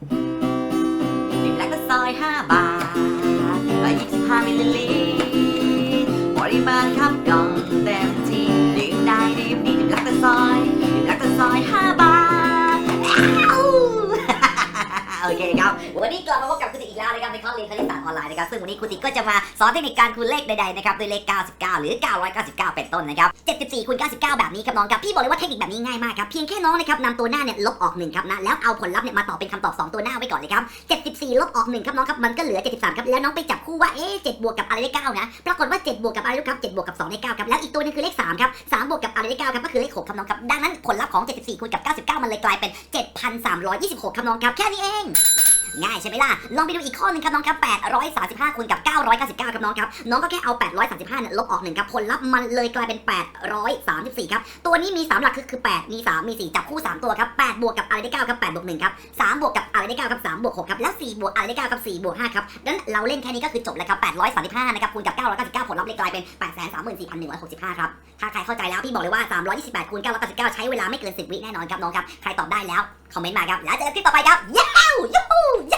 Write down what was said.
ดื่มแล้วก็ซอยห้าบาทร้อยยี่สิบห้ามิลลิลิตรปริมาณครับกล่องเต็มที่ดื่มได้ดื่มดีดื่มแล้วก็ซอยดื่มแล้วก็ซอยห้าบาท โอเคครับ วันนี้กลับมาพบกับ เรียนคณิตศาสตร์ออนไลน์นะครับซึ่งวันนี้คุณติ๊กก็จะมาสอนเทคนิคการคูณเลขใดๆนะครับด้วยเลข 99 หรือ 999 เป็นต้นนะครับ 74คูณ99 แบบนี้ครับน้องครับพี่บอกเลยว่าเทคนิคแบบนี้ง่ายมากครับเพียงแค่น้องนะครับนำตัวหน้าเนี่ยลบออก1ครับนะแล้วเอาผลลัพธ์เนี่ยมาต่อเป็นคำตอบ 2 ตัวหน้าไว้ก่อนเลยครับ74ลบออก1ครับน้องครับมันก็เหลือ 73ครับแล้วน้องไปจับคู่ว่าเอ๊ะ7บวกกับอะไรได้9นะปรากฏว่า7บวกกับอะไรรู้ครับ7บวกกับ2ได้9ครับแล้วอีกตัวนึงคือเลข3ครับ3บวกกับอะไรได้9ครับก็คือเลข6ครับน้องครับดังนั้นผลลัพธ์ของ 74คูณกับ 99 มันเลยกลายเป็น 7,326 ครับน้องครับแค่นี้เอง ง่ายใช่ไหมล่ะ ลองไปดูอีกข้อหนึ่งครับน้องครับ 835คูณกับ 999 ครับน้องครับ น้องก็แค่เอา 835เนี่ยลบออกหนึ่งครับ ผลลัพธ์มันเลยกลายเป็น 834 ครับ ตัวนี้มี 3 หลักคือคือ 8 มี 3 มี 4 จับคู่ 3 ตัวครับ 8 บวกกับอะไรได้ 9 ครับ 8 บวก1ครับ 3 บวกกับอะไรได้ 9 ครับ 3 บวก 6 ครับ แล้ว4บวกอะไรได้ 9 ครับ 4 บวก 5 ครับดังนั้นเราเล่นแค่นี้ก็คือจบแล้วครับ835 นะครับคูณกับ 999 ผลลัพธ์เลยกลายเป็น 834,165 ครับถ้าใครเข้าใจแล้วพี่บอกเลยว่า328คูณ999 ใช้เวลาไม่เกิน 10 วิแน่นอนครับน้องครับใครตอบได้แล้ว คอมเมนต์มาครับ แล้วเจอกันคลิปต่อไปครับย้าวยูฮูย้า